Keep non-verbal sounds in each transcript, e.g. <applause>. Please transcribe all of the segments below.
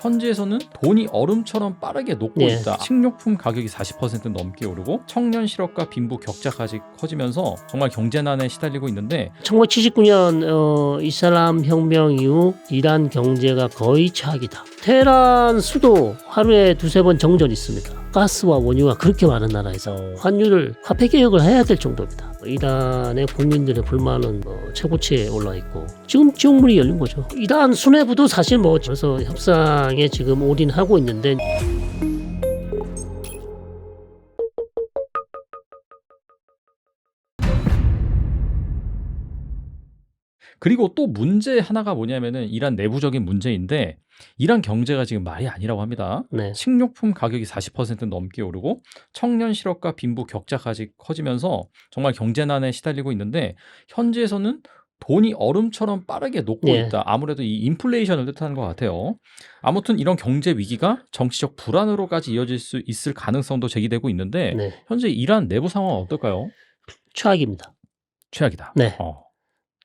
현지에서는 돈이 얼음처럼 빠르게 녹고 예. 있다. 식료품 가격이 40% 넘게 오르고 청년 실업과 빈부 격차까지 커지면서 정말 경제난에 시달리고 있는데 1979년 어, 이슬람 혁명 이후 이란 경제가 거의 최악이다. 테헤란 수도 하루에 두세 번 정전 있습니다. 가스와 원유가 그렇게 많은 나라에서 환율을 화폐 개혁을 해야 될 정도입니다. 이란의 국민들의 불만은 뭐 최고치에 올라 있고 지금 지옥문이 열린 거죠. 이란 수뇌부도 사실 뭐 그래서 협상에 지금 올인하고 있는데 그리고 또 문제 하나가 뭐냐면은 이란 내부적인 문제인데 이란 경제가 지금 말이 아니라고 합니다. 네. 식료품 가격이 40% 넘게 오르고 청년 실업과 빈부 격차까지 커지면서 정말 경제난에 시달리고 있는데 현지에서는 돈이 얼음처럼 빠르게 녹고 예. 있다. 아무래도 이 인플레이션을 뜻하는 것 같아요. 아무튼 이런 경제 위기가 정치적 불안으로까지 이어질 수 있을 가능성도 제기되고 있는데 네. 현재 이란 내부 상황은 어떨까요? 최악입니다. 최악이다. 네. 어.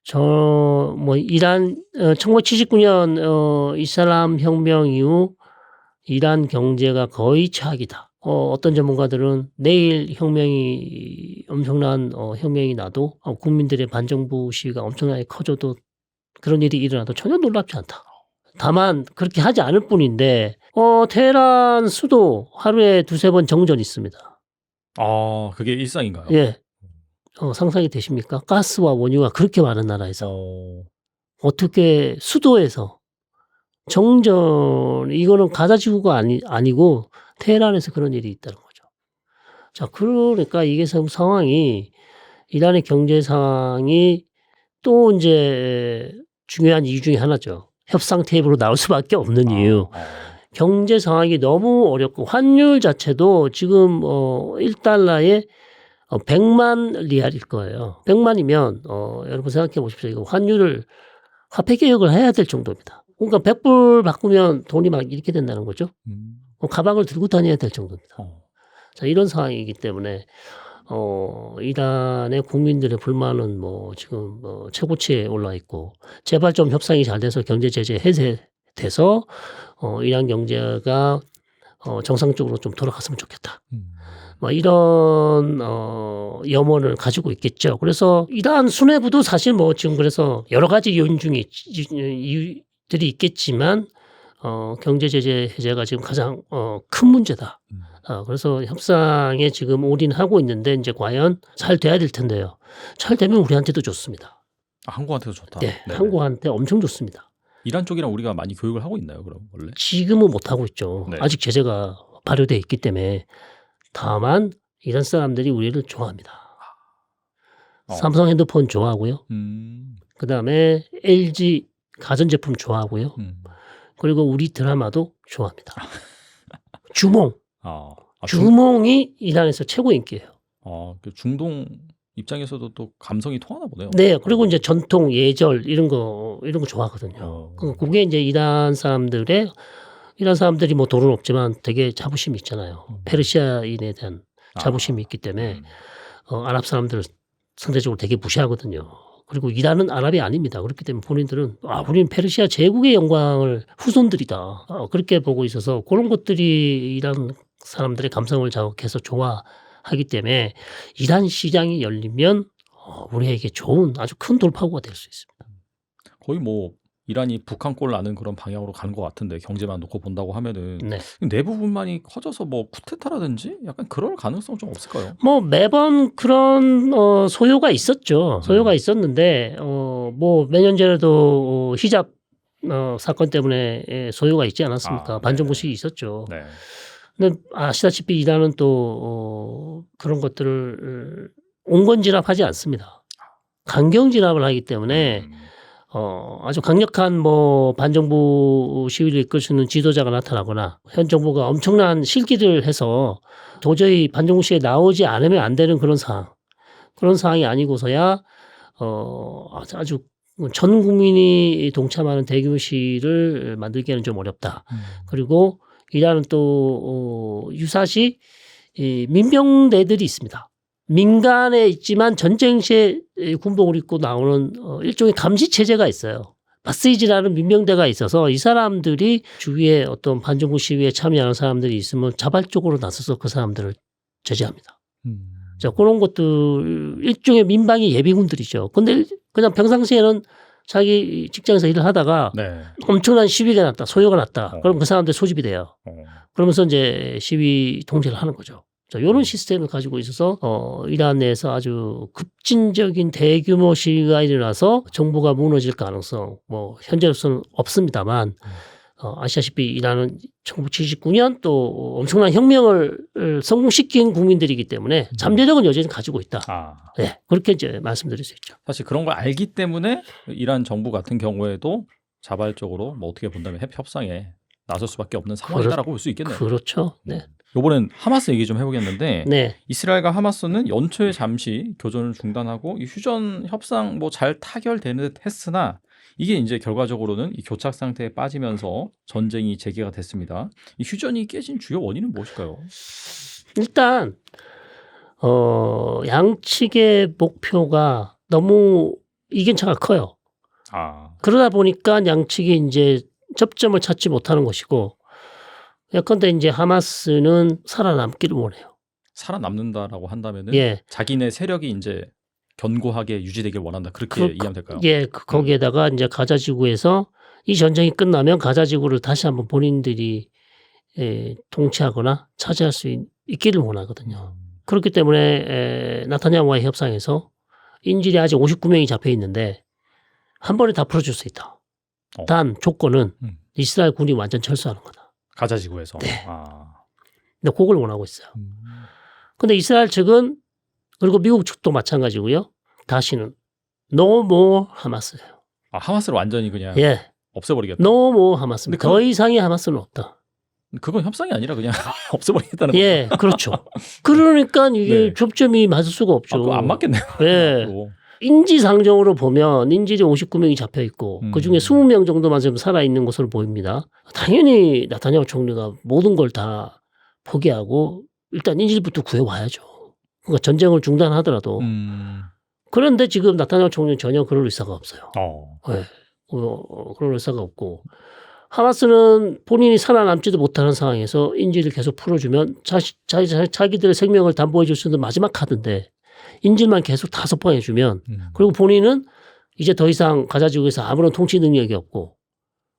저 뭐 이란 어, 1979년 어, 이슬람 혁명 이후 이란 경제가 거의 최악이다. 어, 어떤 전문가들은 내일 혁명이 엄청난 어, 혁명이 나도 어, 국민들의 반정부 시위가 엄청나게 커져도 그런 일이 일어나도 전혀 놀랍지 않다. 다만 그렇게 하지 않을 뿐인데 어, 테헤란 수도 하루에 두세 번 정전 있습니다. 아, 그게 일상인가요? 예. 어, 상상이 되십니까? 가스와 원유가 그렇게 많은 나라에서 어. 어떻게 수도에서 정전 이거는 가자 지구가 아니 아니고 테헤란에서 그런 일이 있다는 거죠. 자 그러니까 이게 지금 상황이 이란의 경제 상황이 또 이제 중요한 이유 중에 하나죠. 협상 테이블로 나올 수밖에 없는 이유. 아, 어. 경제 상황이 너무 어렵고 환율 자체도 지금 어 1달러에 어 100만 리알일 거예요. 100만이면 어 여러분 생각해 보십시오. 이거 환율을 화폐 개혁을 해야 될 정도입니다. 그러니까 100불 바꾸면 돈이 막 이렇게 된다는 거죠. 음. 어, 가방을 들고 다녀야 될 정도입니다. 어. 자, 이런 상황이기 때문에 어, 이란의 국민들의 불만은 뭐 지금 뭐 최고치에 올라 있고 제발 좀 협상이 잘 돼서 경제 제재 해제돼서 어, 이란 경제가 어, 정상적으로 좀 돌아갔으면 좋겠다. 음. 뭐 이런 어, 염원을 가지고 있겠죠. 그래서 이란 수뇌부도 사실 뭐 지금 그래서 여러 가지 요인 중에 있- 이유들이 있겠지만 어, 경제 제재 해제가 지금 가장 어, 큰 문제다. 음. 어, 그래서 협상에 지금 올인하고 있는데 이제 과연 잘 돼야 될 텐데요. 잘 되면 우리한테도 좋습니다. 아, 한국한테도 좋다. 네, 네네. 한국한테 엄청 좋습니다. 이란 쪽이랑 우리가 많이 교육을 하고 있나요, 그럼 원래? 지금은 못 하고 있죠. 네. 아직 제재가 발효돼 있기 때문에 다만 이란 사람들이 우리를 좋아합니다. 어. 삼성 핸드폰 좋아하고요. 음. 그 다음에 LG 가전제품 좋아하고요. 음. 그리고 우리 드라마도 좋아합니다. <laughs> 주몽. 아, 아, 중, 주몽이 이란에서 최고 인기예요. 아, 그 중동 입장에서도 또 감성이 통하나 보네요. 네. 그리고 이제 전통, 예절 이런 거 이런 거 좋아하거든요. 어. 그- 그게 이제 이란 사람들의 이란 사람들이 뭐 돈은 없지만 되게 자부심이 있잖아요. 음. 페르시아인에 대한 자부심이 있기 때문에 음. 어, 아랍 사람들을 상대적으로 되게 무시하거든요. 그리고 이란은 아랍이 아닙니다. 그렇기 때문에 본인들은 아, 우리는 페르시아 제국의 영광을 후손들이다. 어, 그렇게 보고 있어서 그런 것들이 이란 사람들의 감성을 자극해서 좋아하기 때문에 이란 시장이 열리면 어, 우리에게 좋은 아주 큰 돌파구가 될 수 있습니다. 거의 뭐 이란이 북한꼴 나는 그런 방향으로 가는 것 같은데 경제만 놓고 본다고 하면은 네. 내부 불만이 커져서 뭐 쿠데타라든지 약간 그럴 가능성 좀 없을까요? 뭐 매번 그런 어, 소요가 있었죠. 소요가 있었는데 어, 뭐몇년 전에도 어, 히잡 어, 사건 때문에 예, 소요가 있지 않았습니까? 아, 반정부식이 있었죠. 네. 근데 아시다시피 이란은 또 어, 그런 것들을 온건 진압하지 않습니다. 강경 진압을 하기 때문에 음. 어, 아주 강력한 뭐 반정부 시위를 이끌 수 있는 지도자가 나타나거나 현 정부가 엄청난 실기를 해서 도저히 반정부 시위에 나오지 않으면 안 되는 그런 상황. 그런 상황이 아니고서야 어, 아주- 전 국민이 동참하는 대규모 시위를 만들기에는 좀 어렵다. 음. 그리고 이란은 또 어, 유사시 이 민병대들이 있습니다. 민간에 있지만 전쟁 시에 이 군복을 입고 나오는 어, 일종의 감시 체제가 있어요. 바스이지라는 민명대가 있어서 이 사람들이 주위에 어떤 반정부 시위에 참여하는 사람들이 있으면 자발적으로 나서서 그 사람들을 제재합니다. 음. 자, 그런 것들 일종의 민방위 예비군들이죠. 근데 그냥 평상시에는 자기 직장에서 일을 하다가 네. 엄청난 시위가 났다, 소요가 났다. 어. 그럼 그 사람들 소집이 돼요. 어. 그러면서 이제 시위 통제를 하는 거죠. 자, 이런 시스템을 가지고 있어서 어, 이란 내에서 아주 급진적인 대규모 시위가 일어나서 정부가 무너질 가능성 뭐 현재로서는 없습니다만 어, 아시다시피 이란은 1979년 또 엄청난 혁명을 성공시킨 국민들이기 때문에 잠재력은 여전히 가지고 있다. 아. 네, 그렇게 이제 말씀드릴 수 있죠. 사실 그런 걸 알기 때문에 이란 정부 같은 경우에도 자발적으로 뭐 어떻게 본다면 협- 협상에 나설 수밖에 없는 상황이다라고 볼 수 있겠네요. 그렇죠. 네, 요번엔 하마스 얘기 좀 해보겠는데 네, 이스라엘과 하마스는 연초에 잠시 교전을 중단하고 이 휴전 협상 뭐 잘 타결되는 듯 했으나 이게 이제 결과적으로는 이 교착 상태에 빠지면서 전쟁이 재개가 됐습니다. 이 휴전이 깨진 주요 원인은 무엇일까요? 일단 어, 양측의 목표가 너무 이견차가 커요. 아, 그러다 보니까 양측이 이제 접점을 찾지 못하는 것이고 예컨대 이제 하마스는 살아남기를 원해요. 살아남는다라고 한다면은 예, 자기네 세력이 이제 견고하게 유지되길 원한다. 그렇게 그- 이해하면 될까요? 예, 그- 거기에다가 이제 가자 지구에서 이 전쟁이 끝나면 가자 지구를 다시 한번 본인들이 예, 통치하거나 차지할 수 있, 있기를 원하거든요. 그렇기 때문에 에, 나타냐와의 협상에서 인질이 아직 59명이 잡혀 있는데 한 번에 다 풀어줄 수 있다. 어. 단 조건은 음. 이스라엘 군이 완전 철수하는 거다. 가자 지구에서. 네. 아. 근데 그걸 원하고 있어요. 음. 근데 이스라엘 측은 그리고 미국 측도 마찬가지고요. 다시는 no more 하마스예요. 아, 하마스를 완전히 그냥 예, 없애버리겠다. no more 하마스입니다. 근데 그- 더 이상의 하마스는 없다. 그건 협상이 아니라 그냥 <laughs> 없애버리겠다는 예, 그렇죠. 그러니까 이게 네. 접점이 맞을 수가 아, 없죠. 그거 안 맞겠네요. 예. 또. 인지상정으로 보면 인질이 59명이 잡혀 있고 음. 그 중에 20명 정도만 지금 살아 있는 것으로 보입니다. 당연히 나타냐후 총리가 모든 걸 다 포기하고 일단 인질부터 구해 와야죠. 그러니까 전쟁을 중단하더라도 음. 그런데 지금 나타냐후 총리는 전혀 그럴 의사가 없어요. 어. 예. 어, 그럴 의사가 없고 하마스는 본인이 살아남지도 못하는 상황에서 인질을 계속 풀어주면 자시, 자, 자, 자기들의 생명을 담보해 줄 수 있는 마지막 카드인데 인질만 계속 다 소통해 주면 음. 그리고 본인은 이제 더 이상 가자지구에서 아무런 통치 능력이 없고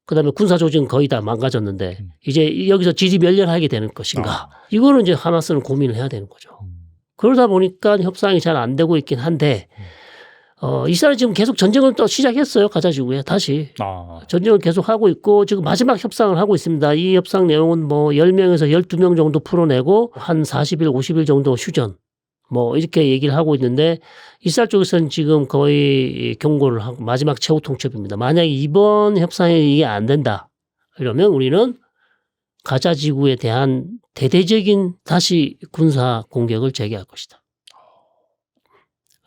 그다음에 군사 조직은 거의 다 망가졌는데 음. 이제 여기서 지지 멸렬하게 되는 것인가 아. 이거는 이제 하마스는 고민을 해야 되는 거죠. 음. 그러다 보니까 협상이 잘 안 되고 있긴 한데 어, 이스라엘 지금 계속 전쟁을 또 시작했어요 가자지구에 다시 아. 전쟁을 계속 하고 있고 지금 마지막 협상을 하고 있습니다. 이 협상 내용은 뭐 10명에서 12명 정도 풀어내고 한 40일, 50일 정도 휴전 뭐 이렇게 얘기를 하고 있는데 이스라엘 쪽에서는 지금 거의 경고를 하고 마지막 최후 통첩입니다. 만약에 이번 협상에 이게 안 된다 이러면 우리는 가자 지구에 대한 대대적인 다시 군사 공격을 재개할 것이다.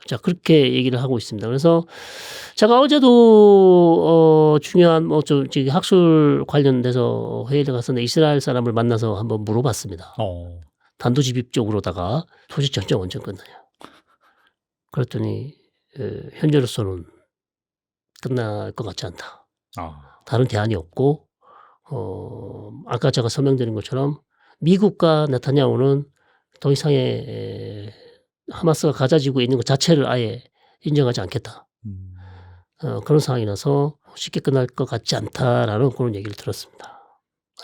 자 그렇게 얘기를 하고 있습니다. 그래서 제가 어제도 어 중요한 뭐좀 학술 관련돼서 회의를 갔었는데 이스라엘 사람을 만나서 한번 물어봤습니다. 어. 단도직입적으로다가 도대체 전쟁 언제 끝나냐. 그랬더니 에, 현재로서는 끝날 것 같지 않다. 아. 다른 대안이 없고 어 아까 제가 설명드린 것처럼 미국과 네타냐후는 더 이상의 에, 하마스가 가자지구에 있는 것 자체를 아예 인정하지 않겠다. 음. 어, 그런 상황이라서 쉽게 끝날 것 같지 않다라는 그런 얘기를 들었습니다.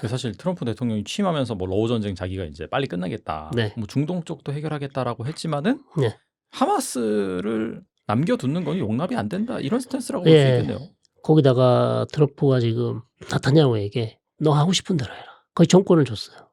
사실 트럼프 대통령이 취임하면서 뭐 러우 전쟁 자기가 이제 빨리 끝나겠다. 네. 뭐 중동 쪽도 해결하겠다라고 했지만은 네. 하마스를 남겨두는 건 용납이 안 된다. 이런 스탠스라고 볼 수 예. 있겠네요. 거기다가 트럼프가 지금 나타냐후에게 너 하고 싶은 대로 해라. 거의 정권을 줬어요.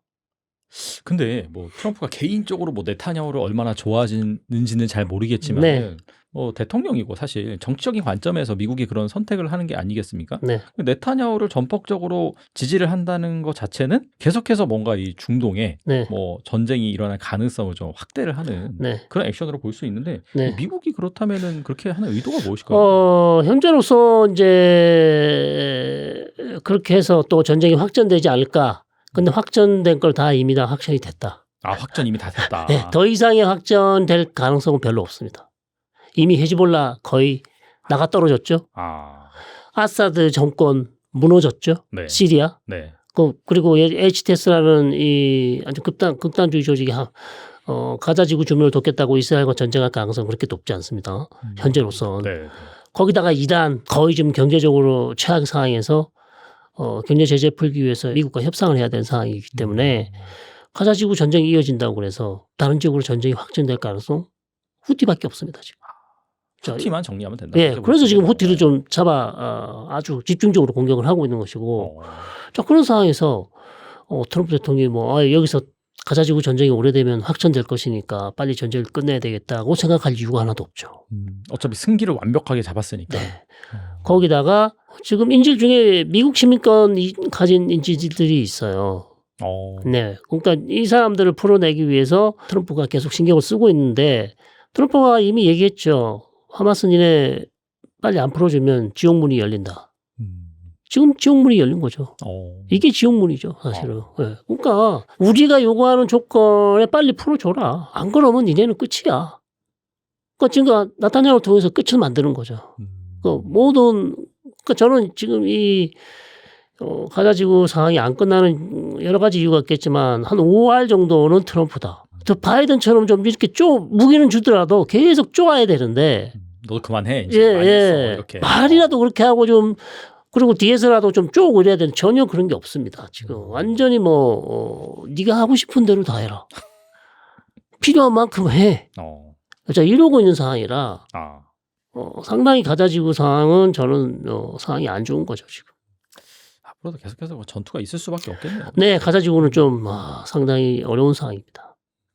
근데 뭐 트럼프가 개인적으로 뭐 네타냐후를 얼마나 좋아하는지는 잘 모르겠지만 네. 뭐 대통령이고 사실 정치적인 관점에서 미국이 그런 선택을 하는 게 아니겠습니까? 네, 네타냐후를 전폭적으로 지지를 한다는 것 자체는 계속해서 뭔가 이 중동에 네, 뭐 전쟁이 일어날 가능성을 좀 확대를 하는 네, 그런 액션으로 볼 수 있는데 네. 미국이 그렇다면은 그렇게 하는 의도가 무엇일까요? 어, 현재로서 이제 그렇게 해서 또 전쟁이 확전되지 않을까. 근데 확전된 걸 다 이미 다 확정이 됐다. 아 확전 이미 다 됐다. <laughs> 네, 더 이상의 확전될 가능성은 별로 없습니다. 이미 헤즈볼라 거의 나가 떨어졌죠. 아 아사드 정권 무너졌죠. 네. 시리아. 네. 그 그리고 HTS라는 이 아주 극단 극단주의 조직이 하- 어, 가자 지구 주민을 돕겠다고 이스라엘과 전쟁할 가능성 은 그렇게 높지 않습니다. 현재로선 네. 거기다가 이란 거의 지금 경제적으로 최악 상황에서 어, 경제 제재 풀기 위해서 미국과 협상을 해야 되는 상황이기 때문에 가자 지구 전쟁이 이어진다고 그래서 다른 지역으로 전쟁이 확전될 가능성 후티밖에 없습니다 지금. 자, 후티만 정리하면 된다. 예, 그래서 지금 후티를 좀 잡아 어, 아주 집중적으로 공격을 하고 있는 것이고 어. 자 그런 상황에서 어, 트럼프 대통령이 뭐 아, 여기서 가자지구 전쟁이 오래되면 확전될 것이니까 빨리 전쟁을 끝내야 되겠다고 생각할 이유가 하나도 없죠. 음, 어차피 승기를 완벽하게 잡았으니까. 네. 거기다가 지금 인질 중에 미국 시민권 이- 가진 인질들이 있어요. 어. 네. 그러니까 이 사람들을 풀어내기 위해서 트럼프가 계속 신경을 쓰고 있는데 트럼프가 이미 얘기했죠. 하마스 니네 빨리 안 풀어주면 지옥문이 열린다. 음. 지금 지옥문이 열린 거죠. 어. 이게 지옥문이죠, 사실은. 예. 그러니까 우리가 요구하는 조건에 빨리 풀어줘라. 안 그러면 니네는 끝이야. 그러니까 지금 나타냐를 통해서 끝을 만드는 거죠. 음. 그 모든 그러니까 저는 지금 이 어, 가자지구 상황이 안 끝나는 여러 가지 이유가 있겠지만 한 5할 정도는 트럼프다. 저 바이든처럼 좀 이렇게 쪼 무기는 주더라도 계속 쪼아야 되는데 음. 너도 그만해. 예, 이제 많이 했어, 예. 이렇게. 말이라도 그렇게 하고 좀 그리고 뒤에서라도 좀 쪼고 이래야 되는 전혀 그런 게 없습니다. 지금 완전히 뭐 어, 네가 하고 싶은 대로 다 해라. 필요한 만큼 해. 어. 자 이러고 있는 상황이라 아. 어, 상당히 가자지구 상황은 저는 어, 상황이 안 좋은 거죠 지금. 앞으로도 계속해서 뭐 전투가 있을 수밖에 없겠네요. 네, 가자지구는 좀 아, 상당히 어려운 상황입니다.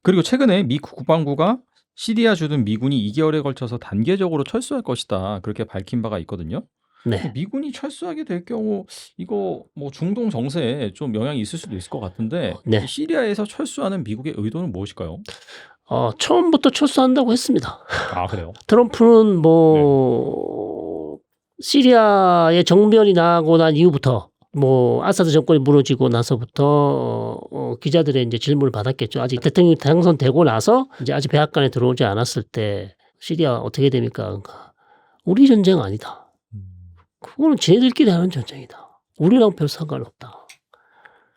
그리고 최근에 미 국방부가 시리아 주둔 미군이 2개월에 걸쳐서 단계적으로 철수할 것이다. 그렇게 밝힌 바가 있거든요. 네, 미군이 철수하게 될 경우 이거 뭐 중동 정세에 좀 영향이 있을 수도 있을 것 같은데 네. 이 시리아에서 철수하는 미국의 의도는 무엇일까요? 어, 처음부터 철수한다고 했습니다. 아 그래요? <laughs> 트럼프는 뭐 시리아의 정변이 나고 난 이후부터 뭐 아사드 정권이 무너지고 나서부터 어, 어, 기자들의 이제 질문을 받았겠죠. 아직 대통령이 당선되고 나서 이제 아직 백악관에 들어오지 않았을 때 시리아 어떻게 됩니까? 그러니까 우리 전쟁 아니다. 그거는 쟤들끼리 하는 전쟁이다. 우리랑 별 상관없다.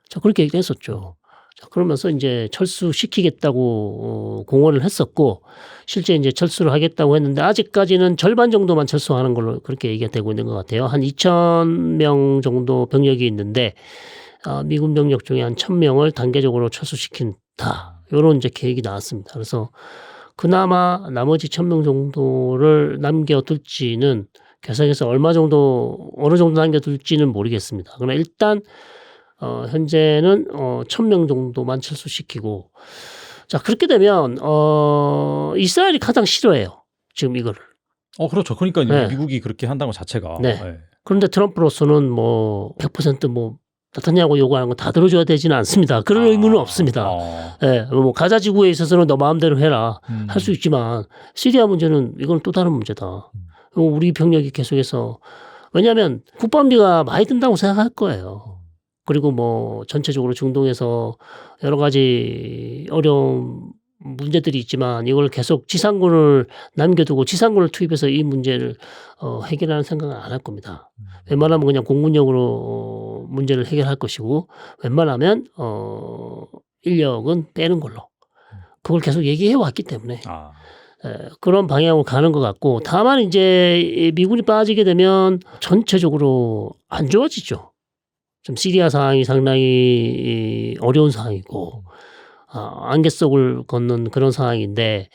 자 그렇게 얘기했었죠. 자 그러면서 이제 철수시키겠다고 어, 공언을 했었고 실제 이제 철수를 하겠다고 했는데 아직까지는 절반 정도만 철수하는 걸로 그렇게 얘기가 되고 있는 것 같아요. 한 2천 명 정도 병력이 있는데 아, 미군 병력 중에 한 1,000명을 단계적으로 철수시킨다. 요런 이제 계획이 나왔습니다. 그래서 그나마 나머지 1,000명 정도를 남겨둘지는 계속해서 얼마 정도 어느 정도 남겨둘지는 모르겠습니다. 그러나 일단 어, 현재는 어, 1,000명 정도만 철수시키고 자 그렇게 되면 어, 이스라엘이 가장 싫어해요. 지금 이거를. 어 그렇죠. 그러니까 네. 미국이 그렇게 한다는 것 자체가 네. 그런데 트럼프로서는 뭐 100%뭐 나타냐고 요구하는 거다 들어줘야 되지는 않습니다. 그런 아, 의무는 없습니다. 어. 예, 뭐 가자 지구에 있어서는 너 마음대로 해라 음. 할수 있지만 시리아 문제는 이건 또 다른 문제다. 음. 어, 우리 병력이 계속해서 왜냐하면 국방비가 많이 든다고 생각할 거예요. 그리고 뭐 전체적으로 중동에서 여러 가지 어려운 문제들이 있지만 이걸 계속 지상군을 남겨두고 지상군을 투입해서 이 문제를 어, 해결하는 생각은 안 할 겁니다. 음. 웬만하면 그냥 공군력으로 어, 문제를 해결할 것이고 웬만하면 어, 인력은 빼는 걸로 그걸 계속 얘기해 왔기 때문에 아. 에, 그런 방향으로 가는 것 같고 다만 이제 이 미군이 빠지게 되면 전체적으로 안 좋아지죠. 좀 시리아 상황이 상당히 이, 어려운 상황이고 아, 안갯속을 걷는 그런 상황인데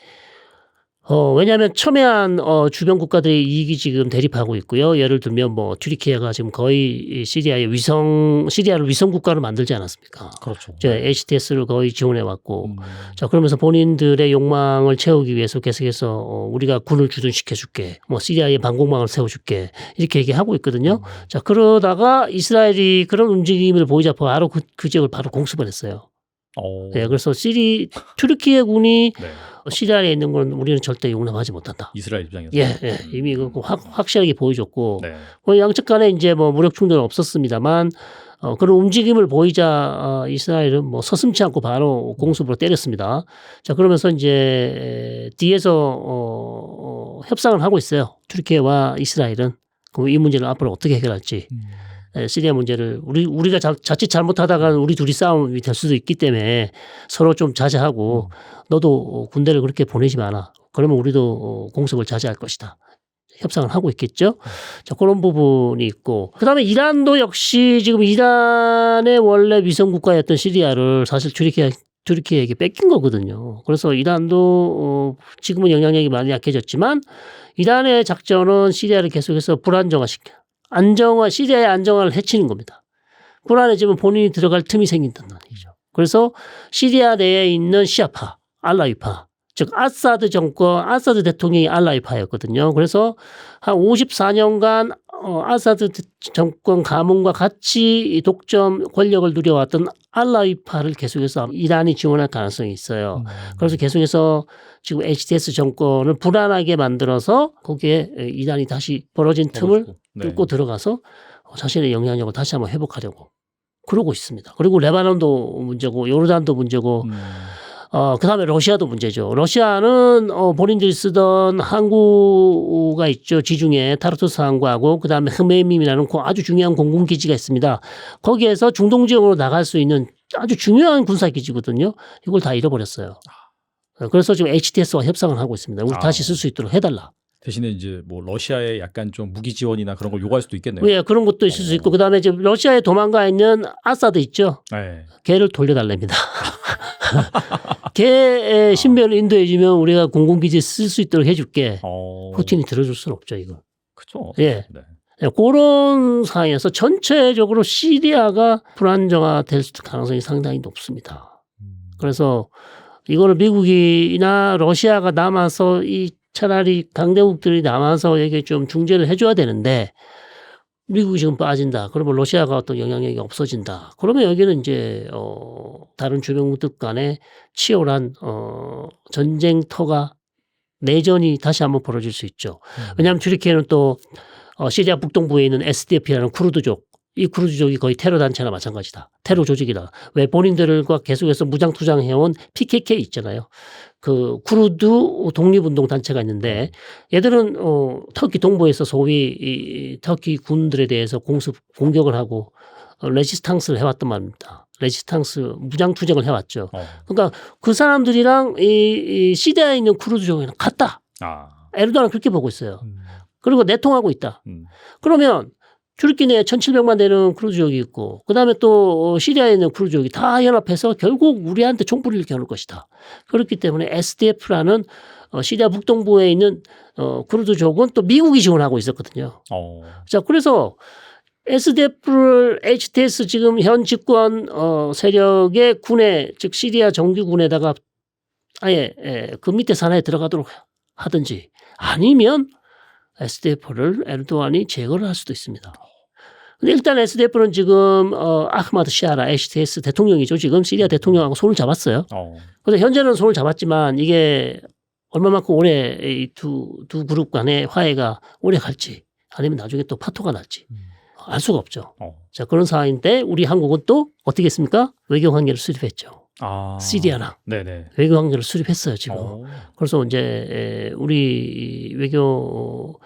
어, 왜냐하면 첨예한 어, 주변 국가들의 이익이 지금 대립하고 있고요. 예를 들면 뭐 튀르키예가 지금 거의 이 시리아의 위성 시리아를 위성 국가로 만들지 않았습니까? 그렇죠. 이제 HTS를 거의 지원해 왔고 음. 자 그러면서 본인들의 욕망을 채우기 위해서 계속해서 어, 우리가 군을 주둔시켜 줄게 뭐 시리아에 방공망을 세워줄게 이렇게 얘기하고 있거든요 자 그러다가 이스라엘이 그런 움직임을 보이자 바로 그, 그 지역을 바로 공습을 했어요 어. 예, 그래서 시리 튀르키예 군이 네. 시리아에 있는 건 우리는 절대 용납하지 못한다. 이스라엘 입장에서? 예, 예. 이미 그 확, 확실하게 보여줬고. 네. 뭐 양측 간에 이제 뭐 무력 충돌은 없었습니다만 어, 그런 움직임을 보이자 어, 이스라엘은 뭐 서슴치 않고 바로 공습으로 때렸습니다. 자 그러면서 이제 뒤에서 어, 어, 협상을 하고 있어요. 튀르키예와 이스라엘은. 그럼 이 문제를 앞으로 어떻게 해결할지. 에, 시리아 문제를 우리 우리가 자, 자칫 잘못하다가 우리 둘이 싸움이 될 수도 있기 때문에 서로 좀 자제하고 너도 어, 군대를 그렇게 보내지 마라. 그러면 우리도 어, 공습을 자제할 것이다. 협상을 하고 있겠죠. 자, 그런 부분이 있고. 그 다음에 이란도 역시 지금 이란의 원래 위성 국가였던 시리아를 사실 튀르키예, 튀르키예에게 뺏긴 거거든요. 그래서 이란도, 어, 지금은 영향력이 많이 약해졌지만 이란의 작전은 시리아를 계속해서 불안정화시켜. 안정화, 시리아의 안정화를 해치는 겁니다. 불안해지면 본인이 들어갈 틈이 생긴다는 얘기죠. 그래서 시리아 내에 있는 시아파, 알라위파, 즉 아사드 정권, 아사드 대통령이 알라이파였거든요. 그래서 한 54년간 어, 아사드 정권 가문과 같이 이 독점 권력을 누려왔던 알라이파를 계속해서 이란이 지원할 가능성이 있어요. 그래서 계속해서 지금 HTS 정권을 불안하게 만들어서 거기에 이란이 다시 벌어진 틈을 네. 뚫고 들어가서 자신의 영향력을 다시 한번 회복하려고 그러고 있습니다. 그리고 레바논도 문제고 요르단도 문제고 음. 어, 그 다음에 러시아도 문제죠. 러시아는, 어, 본인들이 쓰던 항구가 있죠. 지중해 타르투스 항구하고, 그 다음에 흐메임이라는 고- 아주 중요한 공군기지가 있습니다. 거기에서 중동 지역으로 나갈 수 있는 아주 중요한 군사기지거든요. 이걸 다 잃어버렸어요. 어, 그래서 지금 HTS와 협상을 하고 있습니다. 우리 아. 다시 쓸 수 있도록 해달라. 대신에 이제 뭐 러시아에 약간 좀 무기 지원이나 그런 걸 요구할 수도 있겠네요. 왜 그런 것도 있을 수 있고, 그 다음에 지금 러시아에 도망가 있는 아사드 있죠. 네. 걔를 돌려달랍니다. <laughs> 걔의 신변을 인도해 주면 우리가 공군기지 쓸 수 있도록 해줄게. 어. 푸틴이 들어줄 수는 없죠, 이거. 그렇죠. 예. 네. 예, 그런 상황에서 전체적으로 시리아가 불안정화될 가능성이 상당히 높습니다. 그래서 이거를 미국이나 러시아가 남아서 이 차라리 강대국들이 남아서 여기 좀 중재를 해줘야 되는데 미국이 지금 빠진다. 그러면 러시아가 어떤 영향력이 없어진다. 그러면 여기는 이제 어 다른 주변국들 간에 치열한 어 전쟁터가 내전이 다시 한번 벌어질 수 있죠. 왜냐하면 튀르키예는 또 어, 시리아 북동부에 있는 SDF라는 쿠르드족 이 쿠르드족이 거의 테러 단체나 마찬가지다. 테러 조직이다. 왜 본인들과 계속해서 무장 투쟁해온 PKK 있잖아요. 그 쿠르드 독립운동 단체가 있는데 얘들은 어 터키 동부에서 소위 이 터키 군들에 대해서 공습 공격을 하고 어, 레지스탕스를 해왔단 말입니다. 레지스탕스 무장 투쟁을 해왔죠. 어. 그러니까 그 사람들이랑 이, 이 시리아에 있는 쿠르드족이랑 같다. 아. 에르도안은 그렇게 보고 있어요. 음. 그리고 내통하고 있다. 음. 그러면 튀르키 내에 1,700만 되는 크루즈족이 있고 그다음에 또 어, 시리아에 있는 크루즈족이 다 연합해서 결국 우리한테 총불을 겨눌 것이다. 그렇기 때문에 SDF라는 어, 시리아 북동부에 있는 어, 크루즈족은 또 미국이 지원하고 있었거든요. 어. 자, 그래서 SDF를 HTS 지금 현 집권 어, 세력의 군에 즉 시리아 정규군에다가 아예 에, 그 밑에 산하에 들어가도록 하든지 아니면 SDF를 에르도안이 제거를 할 수도 있습니다. 근데 일단 SDF는 지금 어, 아흐마드 시아라 HTS 대통령이죠. 지금 시리아 대통령하고 손을 잡았어요. 어. 그래서 현재는 손을 잡았지만 이게 얼마만큼 오래 이두두 그룹 간의 화해가 오래 갈지 아니면 나중에 또 파토가 날지 알 수가 없죠. 어. 자 그런 상황인데 우리 한국은 또 어떻게 했습니까? 외교 관계를 수립했죠. 아. 시리아랑 네네. 외교 관계를 수립했어요 지금. 어. 그래서 이제 에, 우리 외교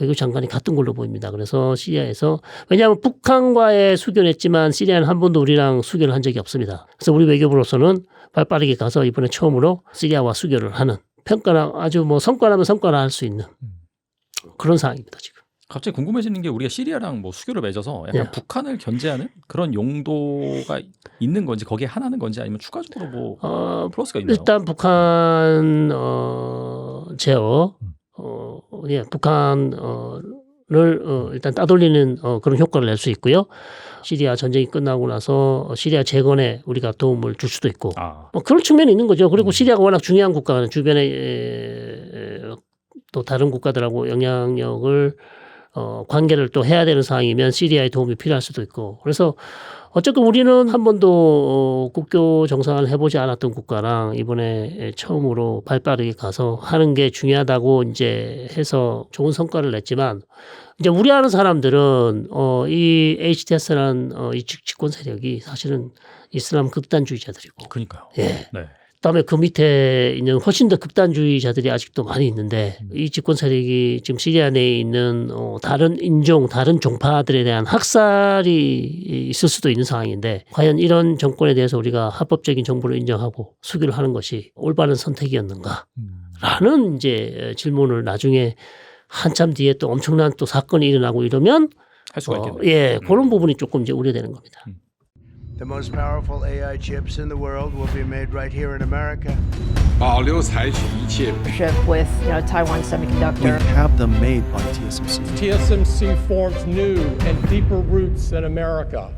외교 장관이 갔던 걸로 보입니다. 그래서 시리아에서 왜냐하면 북한과의 수교했지만 시리아는 한 번도 우리랑 수교를 한 적이 없습니다. 그래서 우리 외교부로서는 발빠르게 가서 이번에 처음으로 시리아와 수교를 하는 평가나 아주 뭐 성과라면 성과라 할 수 있는 그런 상황입니다 지금. 갑자기 궁금해지는 게 우리가 시리아랑 뭐 수교를 맺어서 약간 예. 북한을 견제하는 그런 용도가 있는 건지 거기에 하나는 건지 아니면 추가적으로 뭐 어, 플러스가 있나요? 일단 북한 어 제어 어 예, 북한 어를 어, 일단 따돌리는 어, 그런 효과를 낼 수 있고요. 시리아 전쟁이 끝나고 나서 시리아 재건에 우리가 도움을 줄 수도 있고 아. 뭐 그런 측면이 있는 거죠. 그리고 음. 시리아가 워낙 중요한 국가가 주변에 에, 또 다른 국가들하고 영향력을 어, 관계를 또 해야 되는 상황이면 시리아의 도움이 필요할 수도 있고 그래서 어쨌든 우리는 한 번도 어, 국교 정상을 해보지 않았던 국가랑 이번에 처음으로 발 빠르게 가서 하는 게 중요하다고 이제 해서 좋은 성과를 냈지만 이제 우려하는 사람들은 어, 이 HTS라는 어, 이 집- 집권 세력이 사실은 이슬람 극단주의자들이고 그니까요. 예. 네. 그다음에 그 밑에 있는 훨씬 더 극단주의자들이 아직도 많이 있는데 이 집권 세력이 지금 시리아 내에 있는 어, 다른 인종, 다른 종파들에 대한 학살이 있을 수도 있는 상황인데 과연 이런 정권에 대해서 우리가 합법적인 정부를 인정하고 수교를 하는 것이 올바른 선택이었는가? 라는 이제 질문을 나중에 한참 뒤에 또 엄청난 또 사건이 일어나고 이러면 할 수가 어, 있겠네요. 예, 그런 부분이 조금 이제 우려되는 겁니다. The most powerful AI chips in the world will be made right here in America. 保留采取一切 partnership with you know Taiwan We Semiconductor. have them made by TSMC. TSMC forms new and deeper roots in America.